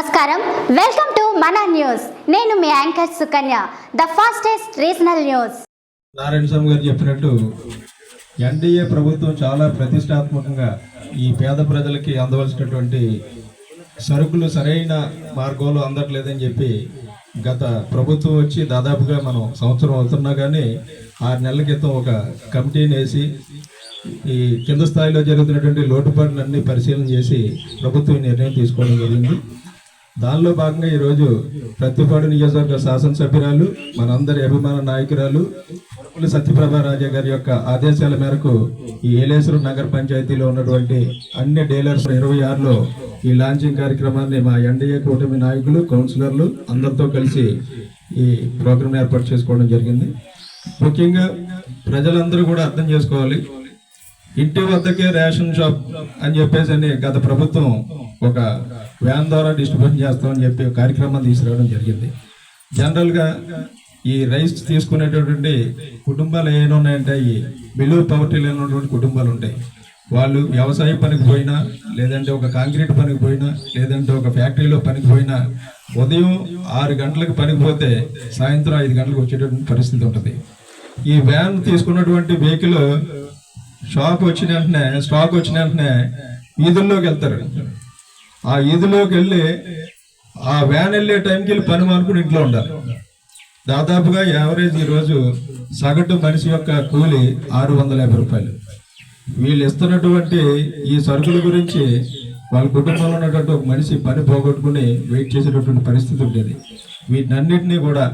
నమస్కారం. Welcome to మన news నేను మీ anchor Sukanya the fastest regional news Narayana Swamy garu చెప్పినట్టు ఎన్డీఏ ప్రభుత్వం చాలా ప్రతిష్టాత్మకంగా ఈ పేద ప్రజలకి అందవలసినటువంటి సరుకులు సరైన మార్గంలో అందట్లేదని చెప్పి గత ప్రభుత్వం వచ్చి దాదాపుగా మనం సంవత్సరం అవుతున్నా కానీ ఆరు నెలల క్రితం ఒక కమిటీని వేసి ఈ కింద స్థాయిలో జరుగుతున్నటువంటి లోటుపాట్లన్నీ పరిశీలన చేసి ప్రభుత్వం నిర్ణయం తీసుకోవడం జరిగింది. దానిలో భాగంగా ఈరోజు ప్రతిపాడు నియోజకవర్గ శాసనసభ్యురాలు మనందరి అభిమాన నాయకురాలు పులి సత్యప్రభ రాజా గారి యొక్క ఆదేశాల మేరకు ఈ ఏలేశ్వరం నగర పంచాయతీలో ఉన్నటువంటి అన్ని డీలర్స్ ఇరవై ఆరులో ఈ లాంచింగ్ కార్యక్రమాన్ని మా ఎన్డీఏ కూటమి నాయకులు కౌన్సిలర్లు అందరితో కలిసి ఈ ప్రోగ్రామ్ ఏర్పాటు చేసుకోవడం జరిగింది. ముఖ్యంగా ప్రజలందరూ కూడా అర్థం చేసుకోవాలి. ఇంటి వద్దకే రేషన్ షాప్ అని చెప్పేసి అని గత ప్రభుత్వం ఒక వ్యాన్ ద్వారా డిస్ట్రిబ్యూషన్ చేస్తామని చెప్పి కార్యక్రమం తీసుకురావడం జరిగింది. జనరల్గా ఈ రైస్ తీసుకునేటటువంటి కుటుంబాలు ఏమైనా ఉన్నాయంటే ఈ బిలో పవర్టీ లేనటువంటి కుటుంబాలు ఉంటాయి. వాళ్ళు వ్యవసాయ పనికి పోయినా లేదంటే ఒక కాంక్రీట్ పనికి పోయినా లేదంటే ఒక ఫ్యాక్టరీలో పనికి పోయినా ఉదయం ఆరు గంటలకు పనికి పోతే సాయంత్రం ఐదు గంటలకు వచ్చేటటువంటి పరిస్థితి ఉంటుంది. ఈ వ్యాన్ తీసుకున్నటువంటి వెహికల్ షాక్ వచ్చిన వెంటనే స్టాక్ వచ్చిన వెంటనే వీధుల్లోకి వెళ్తారు. ఆ వీధిలోకి వెళ్ళి ఆ వ్యాన్ వెళ్ళే టైంకి వెళ్ళి పని మానుకుని ఇంట్లో ఉండాలి. దాదాపుగా యావరేజ్ ఈరోజు సగటు మనిషి యొక్క కూలి ఆరు వందల యాభై రూపాయలు. వీళ్ళు ఇస్తున్నటువంటి ఈ సరుకుల గురించి వాళ్ళ కుటుంబంలో ఉన్నటువంటి ఒక మనిషి పని పోగొట్టుకుని వెయిట్ చేసేటటువంటి పరిస్థితి ఉండేది. వీటన్నిటినీ కూడా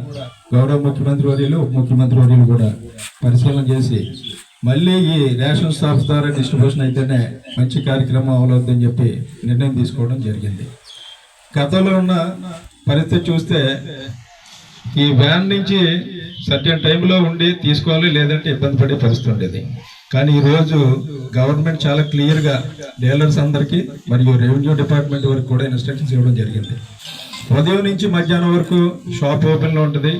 గౌరవ ముఖ్యమంత్రి వర్యులు ఉప ముఖ్యమంత్రి వర్యులు కూడా పరిశీలన చేసి మళ్ళీ ఈ రేషన్ స్టాఫ్ ద్వారా డిస్ట్రిబ్యూషన్ అయితేనే మంచి కార్యక్రమం అమలవుతుందని చెప్పి నిర్ణయం తీసుకోవడం జరిగింది. గతంలో ఉన్న పరిస్థితి చూస్తే ఈ వ్యాన్ నుంచి సర్టెన్ టైంలో ఉండి తీసుకోవాలి లేదంటే ఇబ్బంది పడే పరిస్థితి ఉండేది. కానీ ఈ రోజు గవర్నమెంట్ చాలా క్లియర్గా డీలర్స్ అందరికీ మరియు రెవెన్యూ డిపార్ట్మెంట్ వరకు కూడా ఇన్స్ట్రక్షన్స్ ఇవ్వడం జరిగింది. ఉదయం నుంచి మధ్యాహ్నం వరకు షాప్ ఓపెన్లో ఉంటుంది.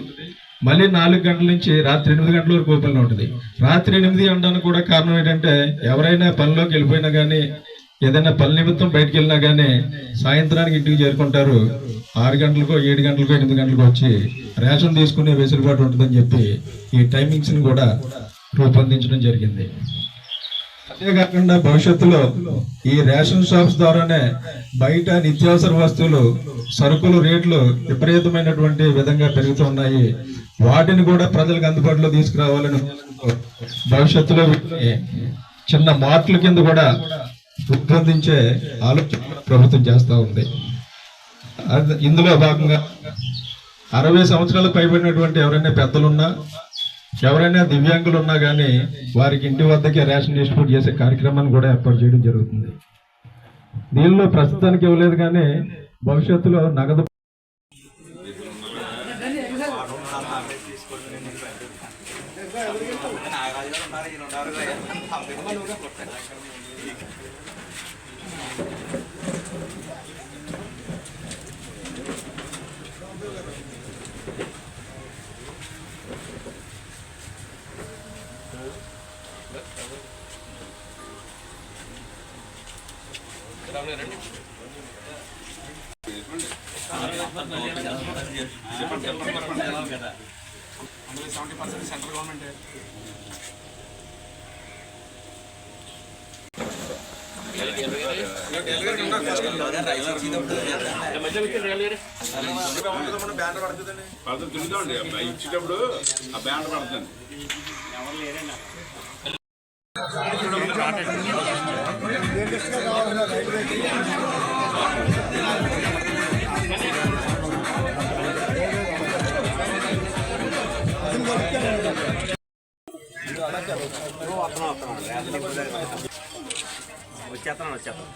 మళ్ళీ నాలుగు గంటల నుంచి రాత్రి ఎనిమిది గంటల వరకు ఓపెన్లో ఉంటుంది. రాత్రి ఎనిమిది అనడానికి కూడా కారణం ఏంటంటే ఎవరైనా పనిలోకి వెళ్ళిపోయినా కానీ ఏదైనా పని నిమిత్తం బయటకు వెళ్ళినా కానీ సాయంత్రానికి ఇంటికి చేరుకుంటారు. ఆరు గంటలకో ఏడు గంటలకో ఎనిమిది గంటలకు వచ్చి రేషన్ తీసుకునే వెసులుబాటు ఉంటుందని చెప్పి ఈ టైమింగ్స్ని కూడా రూపొందించడం జరిగింది. అంతేకాకుండా భవిష్యత్తులో ఈ రేషన్ షాప్స్ ద్వారానే బయట నిత్యావసర వస్తువులు సరుకులు రేట్లు విపరీతమైనటువంటి విధంగా పెరుగుతున్నాయి వాటిని కూడా ప్రజలకు అందుబాటులో తీసుకురావాలని భవిష్యత్తులో చిన్న మార్కుల కింద కూడా రూపొందించే ఆలోచన ప్రభుత్వం చేస్తూ ఉంది. ఇందులో భాగంగా అరవై సంవత్సరాలు పైబడినటువంటి ఎవరైనా పెద్దలున్నా ఎవరైనా దివ్యాంగులు ఉన్నా కానీ వారికి ఇంటి వద్దకే రేషన్ డిస్ట్రిబ్యూట్ చేసే కార్యక్రమాన్ని కూడా ఏర్పాటు చేయడం జరుగుతుంది. దీనిలో ప్రస్తుతానికి ఇవ్వలేదు కానీ భవిష్యత్తులో నగదు పడుతుంది తిరుగుతామండి అబ్బాయి ఇచ్చేటప్పుడు ఆ బ్యాండ్ పడుతుంది వచ్చేస్తాను వచ్చేస్తాను.